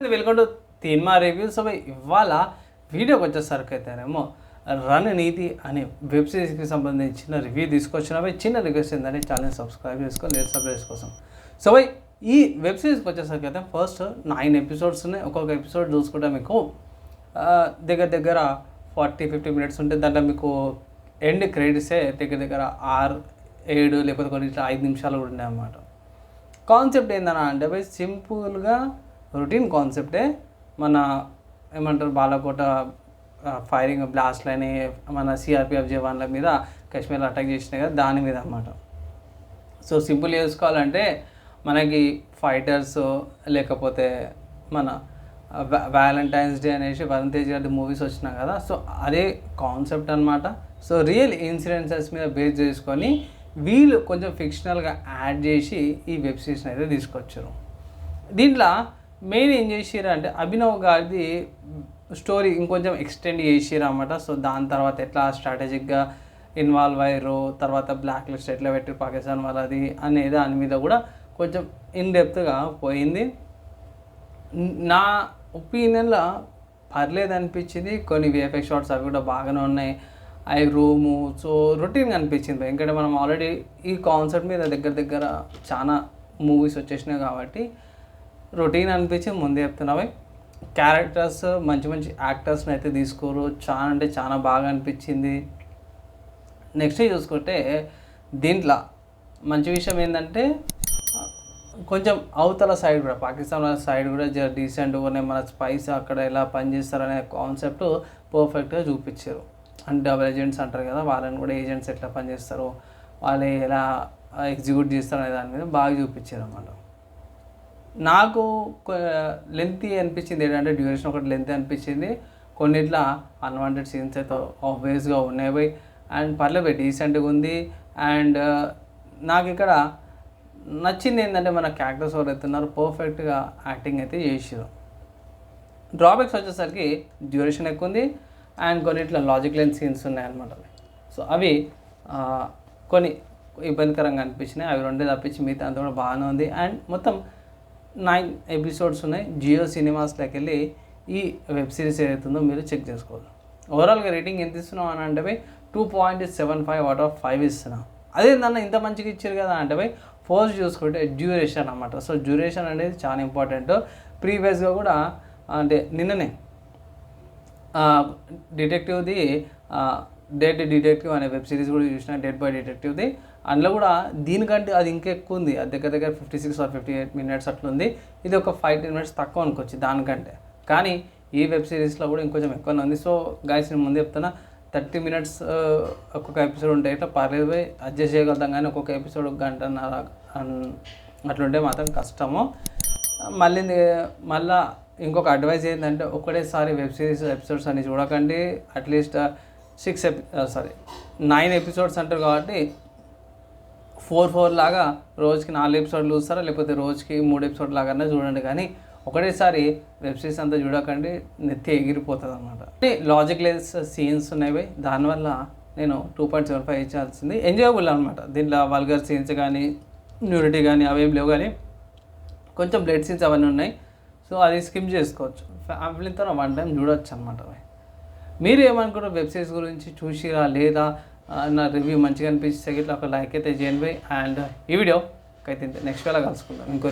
Welcome to తీన్మా reviews అవి ఇవాళ వీడియోకి వచ్చేసరికి అయితేనేమో రన్ నీతి అనే వెబ్ సిరీస్కి సంబంధించిన రివ్యూ తీసుకొచ్చినవి చిన్న రిక్వెస్ట్ ఏంటంటే ఛానల్ సబ్స్క్రైబ్ చేసుకొని లేట్ సబ్స్క్రైబ్ కోసం సో ఈ వెబ్ సిరీస్కి వచ్చేసరికి అయితే ఫస్ట్ నైన్ ఎపిసోడ్స్ ఉన్నాయి. ఒక్కొక్క ఎపిసోడ్ చూసుకుంటే మీకు దగ్గర దగ్గర ఫార్టీ ఫిఫ్టీ మినిట్స్ ఉంటే దాంట్లో మీకు ఎండ్ క్రెడిట్సే దగ్గర దగ్గర ఆరు ఏడు లేకపోతే కొన్ని ఇట్లా ఐదు నిమిషాలు కూడా ఉన్నాయి అన్నమాట. కాన్సెప్ట్ ఏంటన్నా అంటే బై సింపుల్గా రొటీన్ కాన్సెప్టే మన ఏమంటారు బాలకోట ఫైరింగ్ బ్లాస్ట్లు అని మన సిఆర్పిఎఫ్ జవాన్ల మీద కాశ్మీర్లో అటాక్ చేసినాయి కదా దాని మీద అన్నమాట. సో సింపుల్ చేసుకోవాలంటే మనకి ఫైటర్స్ లేకపోతే మన వ్యాలంటైన్స్ డే అనేసి వరుణ్ తేజ్ గారి మూవీస్ వచ్చినాయి కదా సో అదే కాన్సెప్ట్ అనమాట సో రియల్ ఇన్సిడెన్సెస్ మీద బేస్ చేసుకొని వీళ్ళు కొంచెం ఫిక్షనల్గా యాడ్ చేసి ఈ వెబ్ సిరీస్ని అయితే తీసుకొచ్చారు. దీంట్లో మెయిన్ ఏం చేసిర్రు అంటే అభినవ్ గారిది స్టోరీ ఇంకొంచెం ఎక్స్టెండ్ చేసిర్రు అనమాట సో దాని తర్వాత ఎట్లా స్ట్రాటజిక్గా ఇన్వాల్వ్ అయ్యారు తర్వాత బ్లాక్ లిస్ట్ ఎట్లా పెట్టి పాకిస్తాన్ వాళ్ళది అనే దాని మీద కూడా కొంచెం ఇన్ డెప్త్గా పోయింది. నా ఒపీనియన్లో పర్లేదు అనిపించింది. కొన్ని విఎఫ్ఎక్స్ షార్ట్స్ అవి కూడా బాగానే ఉన్నాయి. అవి రూము సో రొటీన్గా అనిపించింది. ఎందుకంటే మనం ఆల్రెడీ ఈ కాన్సెప్ట్ మీద దగ్గర దగ్గర చాలా మూవీస్ వచ్చేసినాయి కాబట్టి రొటీన్ అనిపించి ముందు చెప్తున్నావి. క్యారెక్టర్స్ మంచి మంచి యాక్టర్స్ని అయితే తీసుకోరు. చాలా అంటే చాలా బాగా అనిపించింది. నెక్స్ట్ చూసుకుంటే దీంట్లో మంచి విషయం ఏంటంటే కొంచెం అవతల సైడ్ కూడా పాకిస్తాన్ సైడ్ కూడా జర డీసెంట్గానే మన స్పైస్ అక్కడ ఎలా పనిచేస్తారనే కాన్సెప్ట్ పర్ఫెక్ట్గా చూపించారు. అంటే డబుల్ ఏజెంట్స్ అంటారు కదా వాళ్ళని కూడా ఏజెంట్స్ ఎట్లా పనిచేస్తారు వాళ్ళు ఎలా ఎగ్జిక్యూట్ చేస్తారు అనే దాని మీద బాగా చూపించారు అన్నమాట నాకు లెంత్ అనిపించింది ఏంటంటే డ్యూరేషన్ ఒకటి లెంత్ అనిపించింది. కొన్నిట్లా అన్వాంటెడ్ సీన్స్ అయితే ఆబ్వియస్గా ఉన్నాయి పోయి అండ్ పర్లేదు డీసెంట్గా ఉంది. అండ్ uh, నాకు ఇక్కడ నచ్చింది ఏంటంటే మన క్యారెక్టర్స్ ఎవరైతే ఉన్నారో పర్ఫెక్ట్గా యాక్టింగ్ అయితే చేసారు డ్రాబ్యాక్స్ వచ్చేసరికి డ్యూరేషన్ ఎక్కువ ఉంది అండ్ కొన్నిట్లో లాజిక్ లైన్ సీన్స్ ఉన్నాయన్నమాట సో అవి కొన్ని ఇబ్బందికరంగా అనిపించినాయి. అవి రెండే తప్పించి మిగతా అంతా కూడా బాగానే ఉంది. అండ్ మొత్తం నైన్ ఎపిసోడ్స్ ఉన్నాయి. జియో సినిమాస్లోకి వెళ్ళి ఈ వెబ్ సిరీస్ ఏదైతుందో మీరు చెక్ చేసుకోవాలి. ఓవరాల్గా రేటింగ్ ఎంత ఇస్తున్నాం అని అంటే పోయి two point seven five out of five ఇస్తున్నాం. అదే నన్ను ఇంత మంచిగా ఇచ్చారు కదా అంటే పోయి ఫోర్స్ చూసుకుంటే డ్యూరేషన్ అనమాట సో డ్యూరేషన్ అనేది చాలా ఇంపార్టెంట్ ప్రీవియస్గా కూడా అంటే నిన్ననే డిటెక్టివ్ది డెడ్ డిటెక్టివ్ అనే వెబ్ సిరీస్ కూడా చూసిన డెడ్ బై డిటెక్టివ్ది అందులో కూడా దీనికంటే అది ఇంకా ఎక్కువ ఉంది. అది దగ్గర దగ్గర fifty six or fifty eight minutes అట్లుంది. ఇది ఒక ఫైవ్ టెన్ మినిట్స్ తక్కువ అనుకోవచ్చు దానికంటే. కానీ ఈ వెబ్ సిరీస్లో కూడా ఇంకొంచెం ఎక్కువనే ఉంది. సో గాయస్ నేను ముందు చెప్తున్నా థర్టీ మినిట్స్ ఒక్కొక్క ఎపిసోడ్ ఉంటే ఇట్లా పర్లేదు పోయి అడ్జస్ట్ చేయగలుగుతాం కానీ ఒక్కొక్క ఎపిసోడ్ ఒక గంటన్నర అట్లుంటే మాత్రం కష్టము. మళ్ళీ మళ్ళీ ఇంకొక అడ్వైజ్ ఏంటంటే ఒకటేసారి వెబ్ సిరీస్ ఎపిసోడ్స్ అన్ని చూడకండి. At least six ep sorry nine episodes అంటారు కాబట్టి ఫోర్ ఫోర్ లాగా రోజుకి నాలుగు ఎపిసోడ్లు చూస్తారా? లేకపోతే రోజుకి మూడు ఎపిసోడ్ లాగానే చూడండి. కానీ ఒకటేసారి వెబ్ సిరీస్ అంతా చూడకండి నెత్తి ఎగిరిపోతుంది అనమాట లాజిక్ లెస్ సీన్స్ ఉన్నాయి దానివల్ల నేను టూ పాయింట్ సెవెన్ ఫైవ్ ఇచ్చాల్సింది. ఎంజాయబుల్ అనమాట దీంట్లో వల్గర్ సీన్స్ కానీ న్యూరిటీ కానీ అవేం లేవు. కానీ కొంచెం బ్లడ్ సీన్స్ అవన్నీ ఉన్నాయి. సో అది స్కిప్ చేసుకోవచ్చు. ఫ్యామిలీతో వన్ టైం చూడొచ్చు అనమాట మీరు ఏమనుకుంటారు వెబ్ సిరీస్ గురించి చూసిరా లేదా? నా రివ్యూ మంచిగా అనిపిస్తే ఇట్లా ఒక లైక్ అయితే చేయండి అండ్ ఈ వీడియో అయితే నెక్స్ట్ వేళ కలుసుకుందాం. ఇంకో